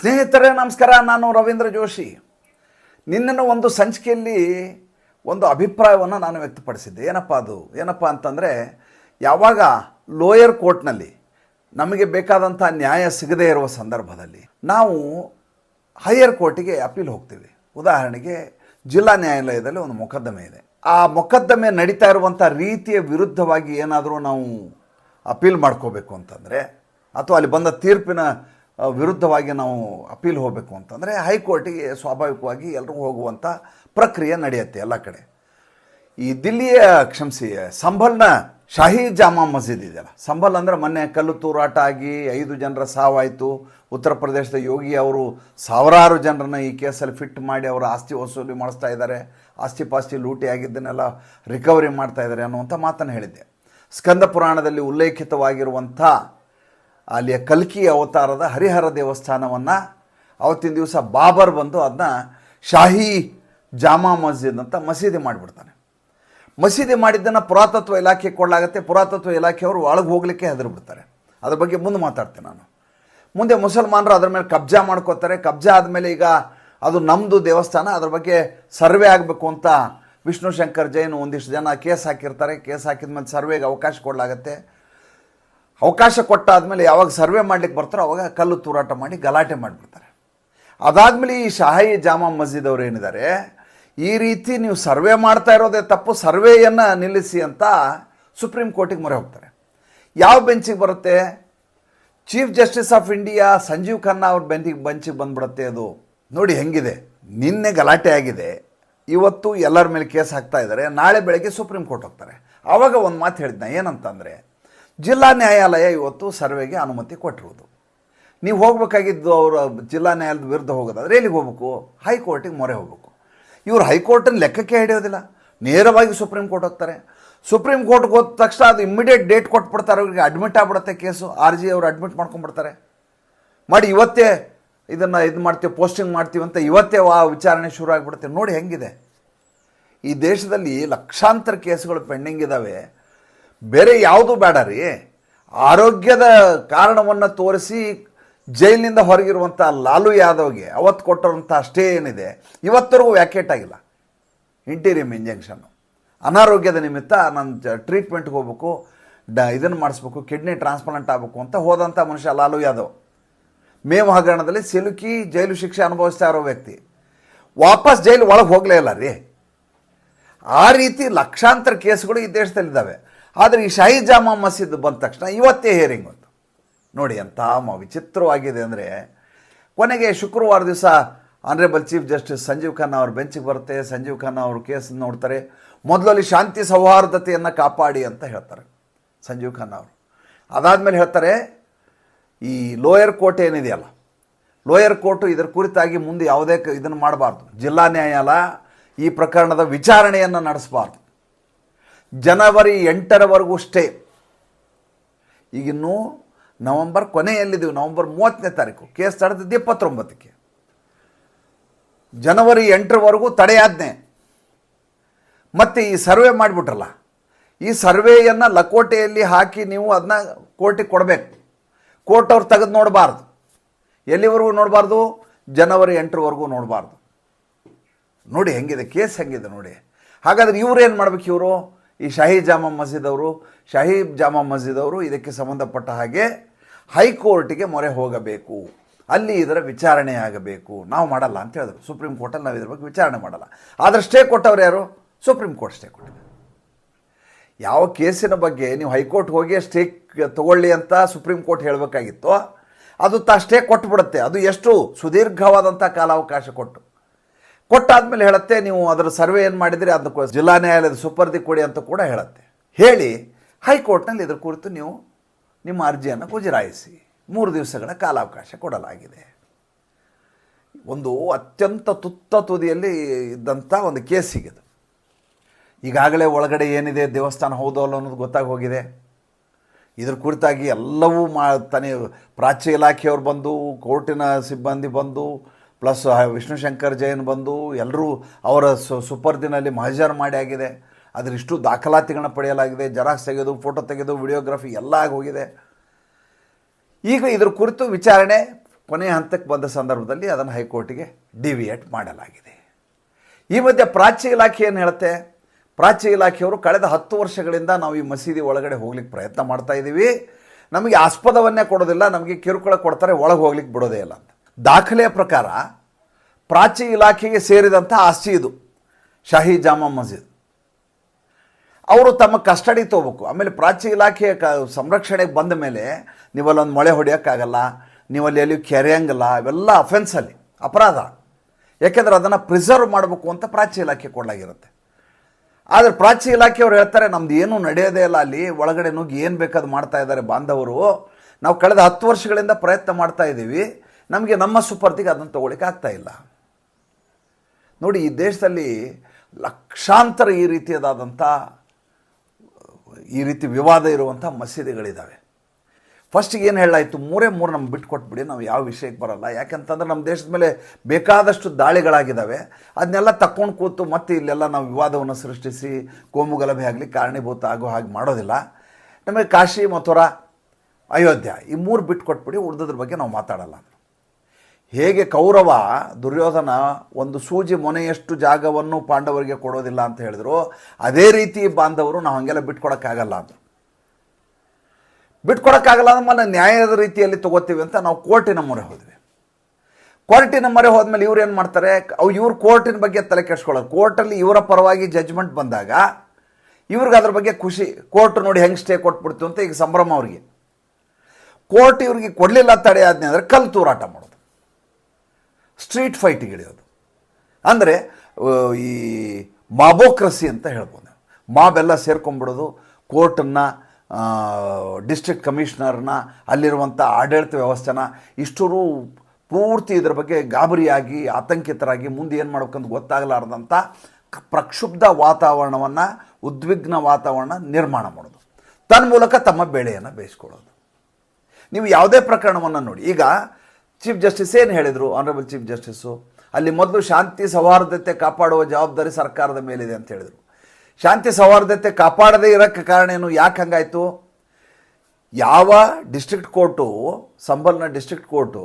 ಸ್ನೇಹಿತರೇ, ನಮಸ್ಕಾರ. ನಾನು ರವೀಂದ್ರ ಜೋಶಿ. ನಿನ್ನನ್ನು ಒಂದು ಸಂಚಿಕೆಯಲ್ಲಿ ಒಂದು ಅಭಿಪ್ರಾಯವನ್ನು ನಾನು ವ್ಯಕ್ತಪಡಿಸಿದ್ದೆ. ಏನಪ್ಪ ಅದು? ಏನಪ್ಪ ಅಂತಂದರೆ, ಯಾವಾಗ ಲೋಯರ್ ಕೋರ್ಟ್ನಲ್ಲಿ ನಮಗೆ ಬೇಕಾದಂಥ ನ್ಯಾಯ ಸಿಗದೇ ಇರುವ ಸಂದರ್ಭದಲ್ಲಿ ನಾವು ಹೈಯರ್ ಕೋರ್ಟಿಗೆ ಅಪೀಲ್ ಹೋಗ್ತೀವಿ. ಉದಾಹರಣೆಗೆ, ಜಿಲ್ಲಾ ನ್ಯಾಯಾಲಯದಲ್ಲಿ ಒಂದು ಮೊಕದ್ದಮೆ ಇದೆ. ಆ ಮೊಕದ್ದಮೆ ನಡೀತಾ ಇರುವಂಥ ರೀತಿಯ ವಿರುದ್ಧವಾಗಿ ಏನಾದರೂ ನಾವು ಅಪೀಲ್ ಮಾಡ್ಕೋಬೇಕು ಅಂತಂದರೆ, ಅಥವಾ ಅಲ್ಲಿ ಬಂದ ತೀರ್ಪಿನ ವಿರುದ್ಧವಾಗಿ ನಾವು ಅಪೀಲ್ ಹೋಗಬೇಕು ಅಂತಂದರೆ ಹೈಕೋರ್ಟಿಗೆ ಸ್ವಾಭಾವಿಕವಾಗಿ ಎಲ್ಲರೂ ಹೋಗುವಂಥ ಪ್ರಕ್ರಿಯೆ ನಡೆಯುತ್ತೆ ಎಲ್ಲ ಕಡೆ. ಈ ದಿಲ್ಲಿಯ ಕ್ಷಮಿಸಿ ಸಂಬಲ್ನ ಶಾಹಿ ಜಾಮಾ ಮಸೀದ್ ಇದೆಯಲ್ಲ ಸಂಬಲ್ ಅಂದರೆ ಮೊನ್ನೆ ಕಲ್ಲು ತೂರಾಟ ಆಗಿ ಐದು ಜನರ ಸಾವಾಯಿತು. ಉತ್ತರ ಪ್ರದೇಶದ ಯೋಗಿ ಅವರು ಸಾವಿರಾರು ಜನರನ್ನ ಈ ಕೇಸಲ್ಲಿ ಫಿಟ್ ಮಾಡಿ ಅವರ ಆಸ್ತಿ ವಸೂಲಿ ಮಾಡಿಸ್ತಾ ಇದ್ದಾರೆ. ಆಸ್ತಿ ಪಾಸ್ತಿ ಲೂಟಿ ಆಗಿದ್ದನ್ನೆಲ್ಲ ರಿಕವರಿ ಮಾಡ್ತಾ ಇದ್ದಾರೆ ಅನ್ನುವಂಥ ಮಾತನ್ನು ಹೇಳಿದ್ದೆ. ಸ್ಕಂದ ಪುರಾಣದಲ್ಲಿ ಉಲ್ಲೇಖಿತವಾಗಿರುವಂಥ ಅಲ್ಲಿಯ ಕಲ್ಕಿ ಅವತಾರದ ಹರಿಹರ ದೇವಸ್ಥಾನವನ್ನು ಅವತ್ತಿನ ದಿವಸ ಬಾಬರ್ ಬಂದು ಅದನ್ನ ಶಾಹಿ ಜಾಮಾ ಮಸ್ಜಿದ್ ಅಂತ ಮಸೀದಿ ಮಾಡಿಬಿಡ್ತಾನೆ. ಮಸೀದಿ ಮಾಡಿದ್ದನ್ನು ಪುರಾತತ್ವ ಇಲಾಖೆ ಕೊಡಲಾಗುತ್ತೆ. ಪುರಾತತ್ವ ಇಲಾಖೆಯವರು ಒಳಗೆ ಹೋಗಲಿಕ್ಕೆ ಹೆದರು ಬಿಡ್ತಾರೆ ಅದ್ರ ಬಗ್ಗೆ ಮುಂದೆ ಮಾತಾಡ್ತೇನೆ ನಾನು. ಮುಂದೆ ಮುಸಲ್ಮಾನರು ಅದ್ರ ಮೇಲೆ ಕಬ್ಜಾ ಮಾಡ್ಕೋತಾರೆ. ಕಬ್ಜಾ ಆದಮೇಲೆ ಈಗ ಅದು ನಮ್ಮದು ದೇವಸ್ಥಾನ. ಅದ್ರ ಬಗ್ಗೆ ಸರ್ವೆ ಆಗಬೇಕು ಅಂತ ವಿಷ್ಣು ಶಂಕರ್ ಜೈನ್ ಒಂದಿಷ್ಟು ಜನ ಕೇಸ್ ಹಾಕಿರ್ತಾರೆ. ಕೇಸ್ ಹಾಕಿದ ಮೇಲೆ ಸರ್ವೆಗೆ ಅವಕಾಶ ಕೊಡಲಾಗತ್ತೆ. ಅವಕಾಶ ಕೊಟ್ಟಾದ್ಮೇಲೆ ಯಾವಾಗ ಸರ್ವೆ ಮಾಡ್ಲಿಕ್ಕೆ ಬರ್ತಾರೋ ಅವಾಗ ಕಲ್ಲು ತೂರಾಟ ಮಾಡಿ ಗಲಾಟೆ ಮಾಡಿಬಿಡ್ತಾರೆ. ಅದಾದಮೇಲೆ ಈ ಶಾಹಿ ಜಾಮಾ ಮಸ್ಜಿದ್ ಅವರು ಏನಿದ್ದಾರೆ, ಈ ರೀತಿ ನೀವು ಸರ್ವೆ ಮಾಡ್ತಾ ಇರೋದೇ ತಪ್ಪು, ಸರ್ವೆಯನ್ನು ನಿಲ್ಲಿಸಿ ಅಂತ ಸುಪ್ರೀಂ ಕೋರ್ಟಿಗೆ ಮೊರೆ ಹೋಗ್ತಾರೆ. ಯಾವ ಬೆಂಚಿಗೆ ಬರುತ್ತೆ? Chief justice of India Sanjiv Khanna ಅವ್ರ ಬೆಂಚಿಗೆ ಬೆಂಚಿಗೆ ಬಂದ್ಬಿಡುತ್ತೆ ಅದು. ನೋಡಿ ಹೆಂಗಿದೆ, ನಿನ್ನೆ ಗಲಾಟೆ ಆಗಿದೆ, ಇವತ್ತು ಎಲ್ಲರ ಮೇಲೆ ಕೇಸ್ ಹಾಕ್ತಾ ಇದ್ದಾರೆ, ನಾಳೆ ಬೆಳಗ್ಗೆ ಸುಪ್ರೀಂ ಕೋರ್ಟ್ ಹೋಗ್ತಾರೆ. ಆವಾಗ ಒಂದು ಮಾತು ಹೇಳಿದ್ನ, ಏನಂತಂದರೆ ಜಿಲ್ಲಾ ನ್ಯಾಯಾಲಯ ಇವತ್ತು ಸರ್ವೆಗೆ ಅನುಮತಿ ಕೊಟ್ಟಿರುವುದು. ನೀವು ಹೋಗಬೇಕಾಗಿದ್ದು ಅವರ ಜಿಲ್ಲಾ ನ್ಯಾಯಾಲಯದ ವಿರುದ್ಧ ಹೋಗೋದಾದ್ರೆ ಎಲ್ಲಿಗೆ ಹೋಗ್ಬೇಕು? ಹೈಕೋರ್ಟಿಗೆ ಮೊರೆ ಹೋಗ್ಬೇಕು. ಇವರು ಹೈಕೋರ್ಟನ್ನು ಲೆಕ್ಕಕ್ಕೆ ಹಿಡಿಯೋದಿಲ್ಲ. ನೇರವಾಗಿ ಸುಪ್ರೀಂ ಕೋರ್ಟ್ ಹೋಗ್ತಾರೆ. ಸುಪ್ರೀಂ ಕೋರ್ಟ್ಗೆ ಹೋದ ತಕ್ಷಣ ಅದು ಇಮ್ಮಿಡಿಯೇಟ್ ಡೇಟ್ ಕೊಟ್ಬಿಡ್ತಾರೆ, ಅವರಿಗೆ ಅಡ್ಮಿಟ್ ಆಗ್ಬಿಡುತ್ತೆ ಕೇಸು. ಆರ್ ಜಿ ಅವರು ಅಡ್ಮಿಟ್ ಮಾಡ್ಕೊಂಡ್ಬಿಡ್ತಾರೆ. ಮಾಡಿ ಇವತ್ತೇ ಇದನ್ನು ಇದು ಮಾಡ್ತೀವಿ, ಪೋಸ್ಟಿಂಗ್ ಮಾಡ್ತೀವಿ ಅಂತ ಇವತ್ತೇ ಆ ವಿಚಾರಣೆ ಶುರು ಆಗಿಬಿಡುತ್ತೆ ನೋಡಿ ಹೆಂಗಿದೆ. ಈ ದೇಶದಲ್ಲಿ ಲಕ್ಷಾಂತರ ಕೇಸುಗಳು ಪೆಂಡಿಂಗ್ ಇದ್ದಾವೆ ಬೇರೆ ಯಾವುದು ಬೇಡ ರೀ. ಆರೋಗ್ಯದ ಕಾರಣವನ್ನು ತೋರಿಸಿ ಜೈಲಿನಿಂದ ಹೊರಗಿರುವಂಥ ಲಾಲು ಯಾದವ್ಗೆ ಅವತ್ತು ಕೊಟ್ಟಿರುವಂಥ ಅಷ್ಟೇ ಏನಿದೆ. ಇವತ್ತರೆಗೂ ವ್ಯಾಕೇಟ್ ಆಗಿಲ್ಲ. ಇಂಟೀರಿಯಮ್ ಇಂಜೆಕ್ಷನ್ನು ಅನಾರೋಗ್ಯದ ನಿಮಿತ್ತ ನಾನು ಟ್ರೀಟ್ಮೆಂಟ್ಗೆ ಹೋಗ್ಬೇಕು, ಡ ಇದನ್ನು ಮಾಡಿಸ್ಬೇಕು, ಕಿಡ್ನಿ ಟ್ರಾನ್ಸ್ಪ್ಲಾಂಟ್ ಆಗಬೇಕು ಅಂತ ಹೋದಂಥ ಮನುಷ್ಯ ಲಾಲು ಯಾದವ್. ಮೇವು ಹಗರಣದಲ್ಲಿ ಸಿಲುಕಿ ಜೈಲು ಶಿಕ್ಷೆ ಅನುಭವಿಸ್ತಾ ಇರೋ ವ್ಯಕ್ತಿ. ವಾಪಸ್ ಜೈಲು ಒಳಗೆ ಹೋಗಲೇ ಇಲ್ಲ ರೀ. ಆ ರೀತಿ ಲಕ್ಷಾಂತರ ಕೇಸ್ಗಳು ಈ ದೇಶದಲ್ಲಿದ್ದಾವೆ. ಆದರೆ ಈ ಶಾಹಿ ಜಾಮಾ ಮಸೀದ್ ಬಂದ ತಕ್ಷಣ ಇವತ್ತೇ ಹೇರಿಂಗ್ ಬಂತು. ನೋಡಿ, ಎಂಥ ವಿಚಿತ್ರವಾಗಿದೆ ಅಂದರೆ ಕೊನೆಗೆ ಶುಕ್ರವಾರ ದಿವಸ honourable chief justice Sanjiv Khanna ಅವ್ರ ಬೆಂಚಿಗೆ ಬರುತ್ತೆ. ಸಂಜೀವ್ ಖನ್ನಾ ಅವರು ಕೇಸ್ ನೋಡ್ತಾರೆ. ಮೊದಲಲ್ಲಿ ಶಾಂತಿ ಸೌಹಾರ್ದತೆಯನ್ನು ಕಾಪಾಡಿ ಅಂತ ಹೇಳ್ತಾರೆ ಸಂಜೀವ್ ಖನ್ನಾ ಅವರು. ಅದಾದಮೇಲೆ ಹೇಳ್ತಾರೆ, ಈ ಲೋಯರ್ ಕೋರ್ಟ್ ಏನಿದೆಯಲ್ಲ, ಲೋಯರ್ ಕೋರ್ಟು ಇದರ ಕುರಿತಾಗಿ ಮುಂದೆ ಯಾವುದೇ ಇದನ್ನು ಮಾಡಬಾರ್ದು. ಜಿಲ್ಲಾ ನ್ಯಾಯಾಲಯ ಈ ಪ್ರಕರಣದ ವಿಚಾರಣೆಯನ್ನು ನಡೆಸಬಾರ್ದು. ಜನವರಿ ಎಂಟರವರೆಗೂ ಸ್ಟೇ ಈಗಿನ್ನೂ ನವಂಬರ್ ಕೊನೆಯಲ್ಲಿದ್ದೀವಿ, ನವಂಬರ್ ಮೂವತ್ತನೇ ತಾರೀಕು. ಕೇಸ್ ತಡೆದಿದ್ದು ಇಪ್ಪತ್ತೊಂಬತ್ತಕ್ಕೆ. ಜನವರಿ ಎಂಟರವರೆಗೂ ತಡೆಯಾಜ್ಞೆ. ಮತ್ತು ಈ ಸರ್ವೆ ಮಾಡಿಬಿಟ್ರಲ್ಲ, ಈ ಸರ್ವೆಯನ್ನು ಲಕೋಟೆಯಲ್ಲಿ ಹಾಕಿ ನೀವು ಅದನ್ನ ಕೋರ್ಟಿಗೆ ಕೊಡಬೇಕು. ಕೋರ್ಟ್ ಅವ್ರು ತೆಗೆದು ನೋಡಬಾರ್ದು. ಎಲ್ಲಿವರೆಗೂ ನೋಡಬಾರ್ದು? ಜನವರಿ ಎಂಟರವರೆಗೂ ನೋಡಬಾರ್ದು. ನೋಡಿ ಹೆಂಗಿದೆ, ಕೇಸ್ ಹೆಂಗಿದೆ ನೋಡಿ. ಹಾಗಾದ್ರೆ ಇವ್ರು ಏನು ಮಾಡ್ಬೇಕು ಇವರು? ಈ ಶಾಹಿ ಜಾಮಾ ಮಸ್ಜಿದ್ ಅವರು ಶಾಹಿ ಜಾಮಾ ಮಸ್ಜಿದ್ ಅವರು ಇದಕ್ಕೆ ಸಂಬಂಧಪಟ್ಟ ಹಾಗೆ ಹೈಕೋರ್ಟಿಗೆ ಮೊರೆ ಹೋಗಬೇಕು. ಅಲ್ಲಿ ಇದರ ವಿಚಾರಣೆ ಆಗಬೇಕು. ನಾವು ಮಾಡಲ್ಲ ಅಂತ ಹೇಳಿದ್ರು. ಸುಪ್ರೀಂ ಕೋರ್ಟಲ್ಲಿ ನಾವು ಇದ್ರ ಬಗ್ಗೆ ವಿಚಾರಣೆ ಮಾಡಲ್ಲ. ಆದರೆ ಸ್ಟೇ ಕೊಟ್ಟವ್ರು ಯಾರು? ಸುಪ್ರೀಂ ಕೋರ್ಟ್ ಸ್ಟೇ ಕೊಟ್ಟಿದೆ ಯಾವ ಕೇಸಿನ ಬಗ್ಗೆ ನೀವು ಹೈಕೋರ್ಟ್ ಹೋಗಿ ಸ್ಟೇ ತಗೊಳ್ಳಿ ಅಂತ ಸುಪ್ರೀಂ ಕೋರ್ಟ್ ಹೇಳಬೇಕಾಗಿತ್ತು, ಅದು ತಾ ಸ್ಟೇ ಕೊಟ್ಟುಬಿಡುತ್ತೆ ಅದು ಎಷ್ಟು ಸುದೀರ್ಘವಾದಂಥ ಕಾಲಾವಕಾಶ ಕೊಟ್ಟು. ಕೊಟ್ಟಾದ್ಮೇಲೆ ಹೇಳುತ್ತೆ, ನೀವು ಅದರ ಸರ್ವೆ ಏನು ಮಾಡಿದರೆ ಕೊ- ಜಿಲ್ಲಾ ನ್ಯಾಯಾಲಯದ ಸುಪರ್ದಿ ಕೊಡಿ ಅಂತ ಕೂಡ ಹೇಳುತ್ತೆ. ಹೇಳಿ, ಹೈಕೋರ್ಟ್ನಲ್ಲಿ ಇದ್ರ ಕುರಿತು ನೀವು ನಿಮ್ಮ ಅರ್ಜಿಯನ್ನು ಗುಜರಾಯಿಸಿ. ಮೂರು ದಿವಸಗಳ ಕಾಲಾವಕಾಶ ಕೊಡಲಾಗಿದೆ. ಒಂದು ಅತ್ಯಂತ ತುತ್ತ ತುದಿಯಲ್ಲಿ ಇದ್ದಂಥ ಒಂದು ಕೇಸ್ ಸಿಗಿದೆ ಈಗಾಗಲೇ ಒಳಗಡೆ ಏನಿದೆ, ದೇವಸ್ಥಾನ ಹೌದಲ್ಲ ಅನ್ನೋದು ಗೊತ್ತಾಗಿ ಹೋಗಿದೆ. ಇದ್ರ ಕುರಿತಾಗಿ ಎಲ್ಲವೂ ಮಾ ತಾನೇ ಪ್ರಾಚ್ಯ ಇಲಾಖೆಯವ್ರು ಬಂದು, ಕೋರ್ಟಿನ ಸಿಬ್ಬಂದಿ ಬಂದು ಪ್ಲಸ್ ವಿಷ್ಣು ಶಂಕರ್ ಜೈನ್ ಬಂದು ಎಲ್ಲರೂ ಅವರ ಸುಪರ್ದಿನಲ್ಲಿ ಮಹಜರ್ ಮಾಡಿ ಆಗಿದೆ. ಅದರಿಷ್ಟು ದಾಖಲಾತಿಗಳನ್ನ ಪಡೆಯಲಾಗಿದೆ. ಜೆರಾಕ್ಸ್ ತೆಗೆದು ಫೋಟೋ ತೆಗೆದು ವಿಡಿಯೋಗ್ರಫಿ ಎಲ್ಲ ಆಗೋಗಿದೆ ಈಗ ಇದ್ರ ಕುರಿತು ವಿಚಾರಣೆ ಕೊನೆಯ ಹಂತಕ್ಕೆ ಬಂದ ಸಂದರ್ಭದಲ್ಲಿ ಅದನ್ನು ಹೈಕೋರ್ಟಿಗೆ ಡಿವಿಯೇಟ್ ಮಾಡಲಾಗಿದೆ. ಈ ಮಧ್ಯೆ ಪ್ರಾಚ್ಯ ಇಲಾಖೆ ಏನು ಹೇಳುತ್ತೆ? ಪ್ರಾಚ್ಯ ಇಲಾಖೆಯವರು ಕಳೆದ ಹತ್ತು ವರ್ಷಗಳಿಂದ ನಾವು ಈ ಮಸೀದಿ ಒಳಗಡೆ ಹೋಗ್ಲಿಕ್ಕೆ ಪ್ರಯತ್ನ ಮಾಡ್ತಾ ಇದ್ದೀವಿ ನಮಗೆ ಆಸ್ಪದವನ್ನೇ ಕೊಡೋದಿಲ್ಲ, ನಮಗೆ ಕಿರುಕುಳ ಕೊಡ್ತಾರೆ, ಒಳಗೆ ಹೋಗ್ಲಿಕ್ಕೆ ಬಿಡೋದೇ ಇಲ್ಲ ಅಂತ. ದಾಖಲೆಯ ಪ್ರಕಾರ ಪ್ರಾಚ್ಯ ಇಲಾಖೆಗೆ ಸೇರಿದಂಥ ಆಸ್ತಿ ಇದು, ಶಾಹಿ ಜಾಮಾ ಮಸೀದ್. ಅವರು ತಮ್ಮ ಕಸ್ಟಡಿ ತೊಗೋಬೇಕು. ಆಮೇಲೆ ಪ್ರಾಚ್ಯ ಇಲಾಖೆಯ ಕ, ಸಂರಕ್ಷಣೆಗೆ ಬಂದ ಮೇಲೆ ನೀವಲ್ಲೊಂದು ಮೊಳೆ ಹೊಡೆಯೋಕ್ಕಾಗಲ್ಲ, ನೀವಲ್ಲಿ ಎಲ್ಲಿ ಕೆರೆಯಂಗಿಲ್ಲ, ಇವೆಲ್ಲ ಅಫೆನ್ಸ್ ಅಲ್ಲಿ, ಅಪರಾಧ. ಯಾಕೆಂದರೆ ಅದನ್ನು ಪ್ರಿಸರ್ವ್ ಮಾಡಬೇಕು ಅಂತ ಪ್ರಾಚ್ಯ ಇಲಾಖೆ ಕೊಡಲಾಗಿರುತ್ತೆ. ಆದರೆ ಪ್ರಾಚ್ಯ ಇಲಾಖೆಯವರು ಹೇಳ್ತಾರೆ, ನಮ್ದು ಏನೂ ನಡೆಯೋದೇ ಇಲ್ಲ ಅಲ್ಲಿ, ಒಳಗಡೆ ನುಗ್ಗಿ ಏನು ಬೇಕಾದ್ ಮಾಡ್ತಾ ಇದ್ದಾರೆ ಬಾಂಧವರು. ನಾವು ಕಳೆದ ಹತ್ತು ವರ್ಷಗಳಿಂದ ಪ್ರಯತ್ನ ಮಾಡ್ತಾ ಇದ್ದೀವಿ. ನಮಗೆ ನಮ್ಮ ಸುಪರ್ದಿಗೆ ಅದನ್ನು ತೊಗೊಳಿಕ್ಕೆ ಆಗ್ತಾ ಇಲ್ಲ. ನೋಡಿ, ಈ ದೇಶದಲ್ಲಿ ಲಕ್ಷಾಂತರ ಈ ರೀತಿಯದಾದಂಥ, ಈ ರೀತಿ ವಿವಾದ ಇರುವಂಥ ಮಸೀದಿಗಳಿದ್ದಾವೆ ಫಸ್ಟಿಗೆ ಏನು ಹೇಳಾಯಿತು ಮೂರೇ ಮೂರು ನಮ್ಗೆ ಬಿಟ್ಟು ಕೊಟ್ಬಿಡಿ, ನಾವು ಯಾವ ವಿಷಯಕ್ಕೆ ಬರಲ್ಲ. ಯಾಕಂತಂದ್ರೆ ನಮ್ಮ ದೇಶದ ಮೇಲೆ ಬೇಕಾದಷ್ಟು ದಾಳಿಗಳಾಗಿದ್ದಾವೆ ಅದನ್ನೆಲ್ಲ ತಕ್ಕೊಂಡು ಕೂತು ಮತ್ತೆ ಇಲ್ಲೆಲ್ಲ ನಾವು ವಿವಾದವನ್ನು ಸೃಷ್ಟಿಸಿ, ಕೋಮು ಗಲಭೆ ಆಗಲಿ ಕಾರಣೀಭೂತ ಆಗೋ ಹಾಗೆ ಮಾಡೋದಿಲ್ಲ. ನಮಗೆ ಕಾಶಿ ಮಥುರಾ, ಅಯೋಧ್ಯ ಈ ಮೂರು ಬಿಟ್ಟು ಕೊಟ್ಬಿಡಿ ಉಳಿದದ್ರ ಬಗ್ಗೆ ನಾವು ಮಾತಾಡಲ್ಲ ಹೇಗೆ ಕೌರವ ದುರ್ಯೋಧನ ಒಂದು ಸೂಜಿ ಮೊನೆಯಷ್ಟು ಜಾಗವನ್ನು ಪಾಂಡವರಿಗೆ ಕೊಡೋದಿಲ್ಲ ಅಂತ ಹೇಳಿದ್ರು, ಅದೇ ರೀತಿ ಬಾಂಧವರು ನಾವು ಹಂಗೆಲ್ಲ ಬಿಟ್ಕೊಡೋಕ್ಕಾಗಲ್ಲ ಅಂತ. ಬಿಟ್ಕೊಡೋಕ್ಕಾಗಲ್ಲ ಮೇಲೆ ನ್ಯಾಯದ ರೀತಿಯಲ್ಲಿ ತಗೋತೀವಿ ಅಂತ ನಾವು ಕೋರ್ಟಿನ ಮೊರೆ ಹೋದ್ವಿ. ಕೋರ್ಟಿನ ಮೊರೆ ಹೋದ್ಮೇಲೆ ಇವ್ರು ಏನು ಮಾಡ್ತಾರೆ, ಅವು ಇವ್ರು ಕೋರ್ಟಿನ ಬಗ್ಗೆ ತಲೆ ಕೆಡ್ಸ್ಕೊಳ್ಳೋದು ಕೋರ್ಟಲ್ಲಿ ಇವರ ಪರವಾಗಿ ಜಜ್ಮೆಂಟ್ ಬಂದಾಗ ಇವ್ರಿಗೆ ಅದ್ರ ಬಗ್ಗೆ ಖುಷಿ, ಕೋರ್ಟ್ ನೋಡಿ ಹೆಂಗೆ ಸ್ಟೇ ಕೊಟ್ಬಿಡ್ತು ಅಂತ ಈಗ ಸಂಭ್ರಮ ಅವ್ರಿಗೆ. ಕೋರ್ಟ್ ಇವ್ರಿಗೆ ಕೊಡಲಿಲ್ಲ ತಡೆ ಆದ್ನೆ ಅಂದರೆ ಕಲ್ಲು ತೂರಾಟ ಮಾಡೋದು. ಸ್ಟ್ರೀಟ್ ಫೈಟಿಗೆ ಇಳಿಯೋದು ಅಂದರೆ ಈ ಮಾಬೋಕ್ರಸಿ ಅಂತ ಹೇಳ್ಬೋದು. ಮಾಬೆಲ್ಲ ಸೇರ್ಕೊಂಡ್ಬಿಡೋದು, ಕೋರ್ಟನ್ನು ಡಿಸ್ಟ್ರಿಕ್ಟ್ ಕಮಿಷನರ್ನ, ಅಲ್ಲಿರುವಂಥ ಆಡಳಿತ ವ್ಯವಸ್ಥೆನ ಇಷ್ಟರು ಪೂರ್ತಿ ಇದರ ಬಗ್ಗೆ ಗಾಬರಿಯಾಗಿ, ಆತಂಕಿತರಾಗಿ ಮುಂದೆ ಏನು ಮಾಡ್ಬೇಕಂತ ಗೊತ್ತಾಗಲಾರ್ದಂಥ ಪ್ರಕ್ಷುಬ್ಧ ವಾತಾವರಣವನ್ನು, ಉದ್ವಿಗ್ನ ವಾತಾವರಣ ನಿರ್ಮಾಣ ಮಾಡೋದು. ತನ್ಮೂಲಕ ತಮ್ಮ ಬೆಳೆಯನ್ನು ಬೇಯಿಸ್ಕೊಳ್ಳೋದು. ನೀವು ಯಾವುದೇ ಪ್ರಕರಣವನ್ನು ನೋಡಿ. ಈಗ ಚೀಫ್ ಜಸ್ಟಿಸ್ ಏನು ಹೇಳಿದರು? ಆನರಬಲ್ ಚೀಫ್ ಜಸ್ಟಿಸ್ಸು ಅಲ್ಲಿ ಮೊದಲು ಶಾಂತಿ ಸೌಹಾರ್ದತೆ ಕಾಪಾಡುವ ಜವಾಬ್ದಾರಿ ಸರ್ಕಾರದ ಮೇಲಿದೆ ಅಂತ ಹೇಳಿದರು. ಶಾಂತಿ ಸೌಹಾರ್ದತೆ ಕಾಪಾಡದೇ ಇರೋಕ್ಕೆ ಕಾರಣ ಏನು? ಯಾಕೆ ಹಂಗಾಯಿತು? ಯಾವ ಡಿಸ್ಟ್ರಿಕ್ಟ್ ಕೋರ್ಟು ಸಂಬಲ್ನ ಡಿಸ್ಟ್ರಿಕ್ಟ್ ಕೋರ್ಟು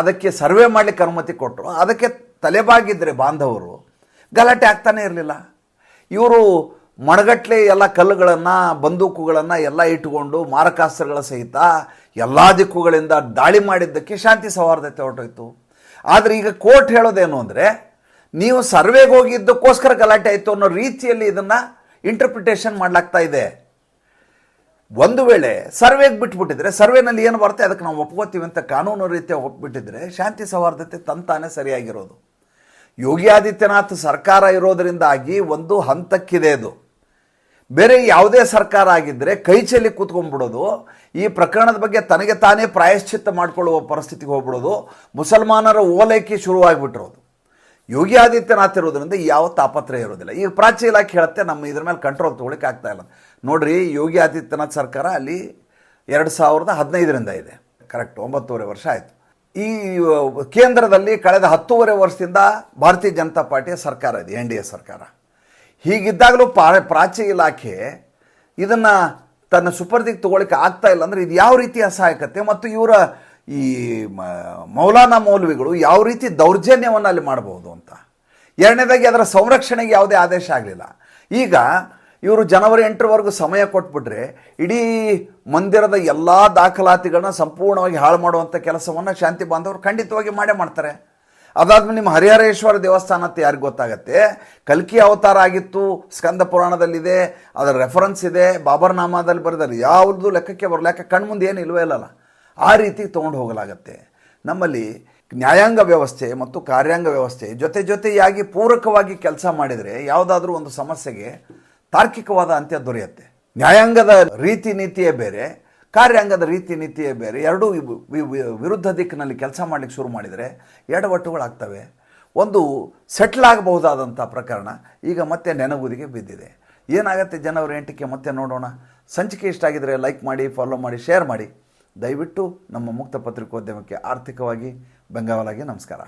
ಅದಕ್ಕೆ ಸರ್ವೆ ಮಾಡಲಿಕ್ಕೆ ಅನುಮತಿ ಕೊಟ್ಟರು ಅದಕ್ಕೆ ತಲೆಬಾಗಿದ್ದರೆ ಬಾಂಧವರು, ಗಲಾಟೆ ಆಗ್ತಾನೆ ಇರಲಿಲ್ಲ. ಇವರು ಮಣಗಟ್ಲೆ ಎಲ್ಲ ಕಲ್ಲುಗಳನ್ನು, ಬಂದೂಕುಗಳನ್ನು ಎಲ್ಲ ಇಟ್ಟುಕೊಂಡು ಮಾರಕಾಸ್ತ್ರಗಳ ಸಹಿತ ಎಲ್ಲ ದಿಕ್ಕುಗಳಿಂದ ದಾಳಿ ಮಾಡಿದ್ದಕ್ಕೆ ಶಾಂತಿ ಸೌಹಾರ್ದತೆ ಹೊರಟೋಯ್ತು. ಆದರೆ ಈಗ ಕೋರ್ಟ್ ಹೇಳೋದೇನು ಅಂದರೆ, ನೀವು ಸರ್ವೆಗೆ ಹೋಗಿದ್ದಕ್ಕೋಸ್ಕರ ಗಲಾಟೆ ಆಯಿತು ಅನ್ನೋ ರೀತಿಯಲ್ಲಿ ಇದನ್ನು ಇಂಟರ್ಪ್ರಿಟೇಷನ್ ಮಾಡಲಾಗ್ತಾ ಇದೆ. ಒಂದು ವೇಳೆ ಸರ್ವೆಗೆ ಬಿಟ್ಬಿಟ್ಟಿದ್ರೆ, ಸರ್ವೆನಲ್ಲಿ ಏನು ಬರುತ್ತೆ, ಅದಕ್ಕೆ ನಾವು ಒಪ್ಕೋತೀವಿ ಅಂತ ಕಾನೂನು ರೀತಿಯ ಒಪ್ಪಿಬಿಟ್ಟಿದ್ರೆ ಶಾಂತಿ ಸೌಹಾರ್ದತೆ ತಂತಾನೆ ಸರಿಯಾಗಿರೋದು. ಯೋಗಿ ಆದಿತ್ಯನಾಥ್ ಸರ್ಕಾರ ಇರೋದರಿಂದಾಗಿ ಒಂದು ಹಂತಕ್ಕಿದೆ ಅದು. ಬೇರೆ ಯಾವುದೇ ಸರ್ಕಾರ ಆಗಿದ್ದರೆ ಕೈ ಚೆಲ್ಲಿ ಕೂತ್ಕೊಂಡ್ಬಿಡೋದು, ಈ ಪ್ರಕರಣದ ಬಗ್ಗೆ ತನಗೆ ತಾನೇ ಪ್ರಾಯಶ್ಚಿತ್ತ ಮಾಡಿಕೊಳ್ಳುವ ಪರಿಸ್ಥಿತಿಗೆ ಹೋಗ್ಬಿಡೋದು, ಮುಸಲ್ಮಾನರ ಓಲೈಕೆ ಶುರುವಾಗಿಬಿಟ್ಟಿರೋದು. ಯೋಗಿ ಆದಿತ್ಯನಾಥ್ ಇರೋದ್ರಿಂದ ಯಾವ ತಾಪತ್ರಯ ಇರೋದಿಲ್ಲ. ಈಗ ಪ್ರಾಚ್ಯ ಇಲಾಖೆ ಹೇಳುತ್ತೆ, ನಮ್ಮ ಇದ್ರ ಮೇಲೆ ಕಂಟ್ರೋಲ್ ತೊಗೊಳಿಕ್ಕೆ ಆಗ್ತಾ ಇಲ್ಲ. ನೋಡ್ರಿ, ಯೋಗಿ ಆದಿತ್ಯನಾಥ್ ಸರ್ಕಾರ ಅಲ್ಲಿ ಎರಡು ಸಾವಿರದ ಹದಿನೈದರಿಂದ ಇದೆ. ಕರೆಕ್ಟ್ ಒಂಬತ್ತೂವರೆ ವರ್ಷ ಆಯಿತು. ಈ, ಕೇಂದ್ರದಲ್ಲಿ ಕಳೆದ ಹತ್ತೂವರೆ ವರ್ಷದಿಂದ ಭಾರತೀಯ ಜನತಾ ಪಾರ್ಟಿಯ ಸರ್ಕಾರ ಇದೆ, ಎನ್ ಡಿ ಎ ಸರ್ಕಾರ. ಹೀಗಿದ್ದಾಗಲೂ ಪಾ ಪ್ರಾಚ್ಯ ಇಲಾಖೆ ಇದನ್ನು ತನ್ನ ಸುಪರ್ದಿಗೆ ತಗೊಳ್ಳಿಕ್ಕೆ ಆಗ್ತಾ ಇಲ್ಲ ಅಂದರೆ ಇದು ಯಾವ ರೀತಿ ಅಸಹಾಯಕತೆ ಮತ್ತು ಇವರ ಈ ಮೌಲಾನಾ ಮೌಲ್ವಿಗಳು ಯಾವ ರೀತಿ ದೌರ್ಜನ್ಯವನ್ನು ಅಲ್ಲಿ ಮಾಡಬಹುದು ಅಂತ. ಎರಡನೇದಾಗಿ ಅದರ ಸಂರಕ್ಷಣೆಗೆ ಯಾವುದೇ ಆದೇಶ ಆಗಲಿಲ್ಲ. ಈಗ ಇವರು ಜನವರಿ ಎಂಟರವರೆಗೂ ಸಮಯ ಕೊಟ್ಬಿಟ್ರೆ ಇಡೀ ಮಂದಿರದ ಎಲ್ಲ ದಾಖಲಾತಿಗಳನ್ನ ಸಂಪೂರ್ಣವಾಗಿ ಹಾಳು ಮಾಡುವಂಥ ಕೆಲಸವನ್ನು ಶಾಂತಿ ಬಾಂಧವರು ಖಂಡಿತವಾಗಿ ಮಾಡೇ ಮಾಡ್ತಾರೆ. ಅದಾದ್ಮೇಲೆ ನಿಮ್ಮ ಹರಿಹರೇಶ್ವರ ದೇವಸ್ಥಾನ ಅಂತ ಯಾರಿಗೆ ಗೊತ್ತಾಗತ್ತೆ? ಕಲ್ಕಿ ಅವತಾರ ಆಗಿತ್ತು, ಸ್ಕಂದ ಪುರಾಣದಲ್ಲಿದೆ, ಅದರ ರೆಫರೆನ್ಸ್ ಇದೆ, ಬಾಬರ್ ನಾಮದಲ್ಲಿ ಬರೆದಾರೆ ಯಾವುದು ಲೆಕ್ಕಕ್ಕೆ ಬರಲ್ಲ, ಯಾಕೆ ಕಣ್ಮುಂದೆ ಏನು ಇಲ್ವೇ ಇಲ್ಲಲ್ಲ. ಆ ರೀತಿ ತೊಗೊಂಡು ಹೋಗಲಾಗತ್ತೆ. ನಮ್ಮಲ್ಲಿ ನ್ಯಾಯಾಂಗ ವ್ಯವಸ್ಥೆ ಮತ್ತು ಕಾರ್ಯಾಂಗ ವ್ಯವಸ್ಥೆ ಜೊತೆ ಜೊತೆಯಾಗಿ ಪೂರಕವಾಗಿ ಕೆಲಸ ಮಾಡಿದರೆ ಯಾವುದಾದ್ರೂ ಒಂದು ಸಮಸ್ಯೆಗೆ ತಾರ್ಕಿಕವಾದ ಅಂತ್ಯ ದೊರೆಯುತ್ತೆ. ನ್ಯಾಯಾಂಗದ ರೀತಿ ನೀತಿಯೇ ಬೇರೆ. ಕಾರ್ಯಾಂಗದ ರೀತಿ ನೀತಿಯೇ ಬೇರೆ. ಎರಡೂ ವಿರುದ್ಧ ದಿಕ್ಕಿನಲ್ಲಿ ಕೆಲಸ ಮಾಡಲಿಕ್ಕೆ ಶುರು ಮಾಡಿದರೆ ಎಡವಟ್ಟುಗಳಾಗ್ತವೆ. ಒಂದು ಸೆಟ್ಲ್ ಆಗಬಹುದಾದಂಥ ಪ್ರಕರಣ ಈಗ ಮತ್ತೆ ನೆನಗುದಿಗೆ ಬಿದ್ದಿದೆ. ಏನಾಗುತ್ತೆ ಜನವರಿ ಎಂಟಕ್ಕೆ ಮತ್ತೆ ನೋಡೋಣ. ಸಂಚಿಕೆ ಇಷ್ಟ ಆಗಿದರೆ ಲೈಕ್ ಮಾಡಿ ಫಾಲೋ ಮಾಡಿ ಶೇರ್ ಮಾಡಿ. ದಯವಿಟ್ಟು ನಮ್ಮ ಮುಕ್ತ ಪತ್ರಿಕೋದ್ಯಮಕ್ಕೆ ಆರ್ಥಿಕವಾಗಿ ಬೆಂಗಾವಲಾಗಿ ನಮಸ್ಕಾರ.